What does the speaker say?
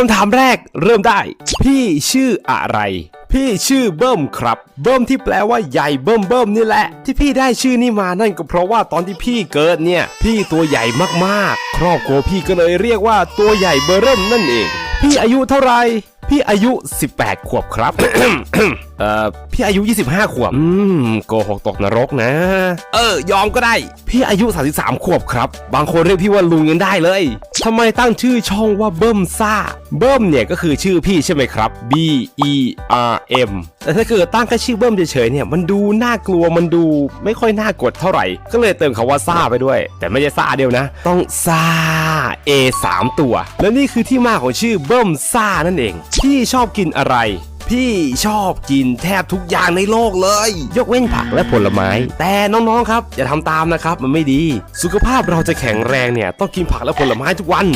คำถามแรกเริ่มได้ พี่ชื่ออะไร พี่ชื่อเบิ้มครับ เบิ้มที่แปลว่าใหญ่เบิ้มเบิ้มนี่แหละ ที่พี่ได้ชื่อนี้มานั่นก็เพราะว่าตอนที่พี่เกิดเนี่ย พี่ตัวใหญ่มากๆ ครอบครัวพี่ก็เลยเรียกว่าตัวใหญ่เบอร์เริ่มนั่นเอง พี่อายุเท่าไหร่พี่อายุ 18 ขวบครับ เอ่อพี่อายุ 25 ขวบ อืมโกหกตกนรกนะ เออ ยอมก็ได้ พี่อายุ 33 ขวบครับ บางคนเรียกพี่ว่าลุงยังได้เลยทำไมตั้งชื่อช่องว่าเบิ้มซ่า เบิ้มเนี่ยก็คือชื่อพี่ใช่ไหมครับ B E R M แต่ถ้าเกิดตั้งแค่ชื่อเบิ้มเฉยๆเนี่ยมันดูน่ากลัวมันดูไม่ค่อยน่ากดเท่าไหร่ ก็เลยเติมคำว่าซ่าไปด้วย แต่ไม่ใช่ซ่าเดียวนะ ต้องซ่า A 3ตัว และนี่คือที่มาของชื่อเบิ้มซ่านั่นเองพี่ชอบกินอะไร พี่ชอบกินแทบทุกอย่างในโลกเลย ยกเว้นผักและผลไม้ แต่น้องๆครับ อย่าทำตามนะครับมันไม่ดี สุขภาพเราจะแข็งแรงเนี่ยต้องกินผักและผลไม้ทุกวัน